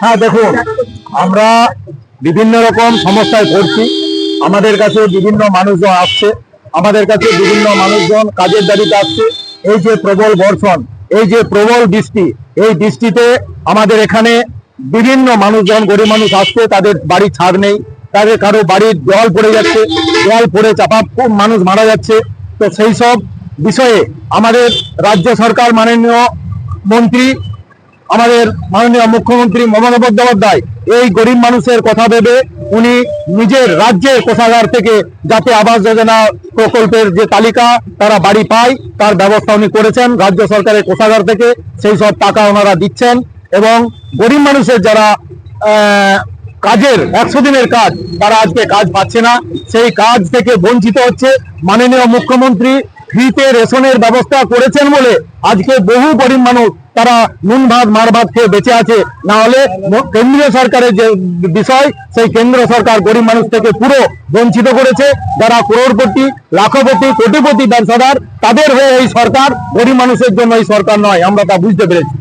হ্যাঁ দেখুন, আমরা বিভিন্ন রকম সমস্যায় পড়ছি। আমাদের কাছে বিভিন্ন মানুষজন আসছে। আমাদের কাছে বিভিন্ন মানুষজন কাজের দাবিতে আসছে। এই যে প্রবল বর্ষণ, এই যে প্রবল বৃষ্টি, এই বৃষ্টিতে আমাদের এখানে বিভিন্ন মানুষজন, গরিব মানুষ আসছে, তাদের বাড়ি ছাদ নেই, তাদের কারও বাড়ির জল পড়ে যাচ্ছে, জল পড়ে চাপা, খুব মানুষ মারা যাচ্ছে। তো সেই সব বিষয়ে আমাদের রাজ্য সরকার মাননীয় মন্ত্রী আমাদের মাননীয় মুখ্যমন্ত্রী মমতা বন্দ্যোপাধ্যায় এই গরিব মানুষের কথা ভেবে উনি নিজের রাজ্যের কোষাগার থেকে যাতে আবাস যোজনা প্রকল্পের যে তালিকা তারা বাড়ি পায়, তার ব্যবস্থা উনি করেছেন। রাজ্য সরকারের কোষাগার থেকে সেই সব টাকা ওনারা দিচ্ছেন এবং গরিব মানুষের যারা কাজের একশো দিনের কাজ, তারা আজকে কাজ পাচ্ছে না। সেই কাজ থেকে বঞ্চিত হচ্ছে মাননীয় মুখ্যমন্ত্রী। ফ্রিতে রেশনের ব্যবস্থা করেছেন বলে আজকে বহু গরিব মানুষ তারা নুন ভাত, মার ভাত খেয়ে বেঁচে আছে। না হলে কেন্দ্রীয় সরকারের যে বিষয়, সেই কেন্দ্র সরকার গরিব মানুষ থেকে পুরো বঞ্চিত করেছে। যারা করোড়পতি, লাখপতি, কোটিপতি ব্যবসাদার তাদের হয়ে এই সরকার গরিব মানুষের জন্য এই সরকার নয়, আমরা তা বুঝতে পেরেছি।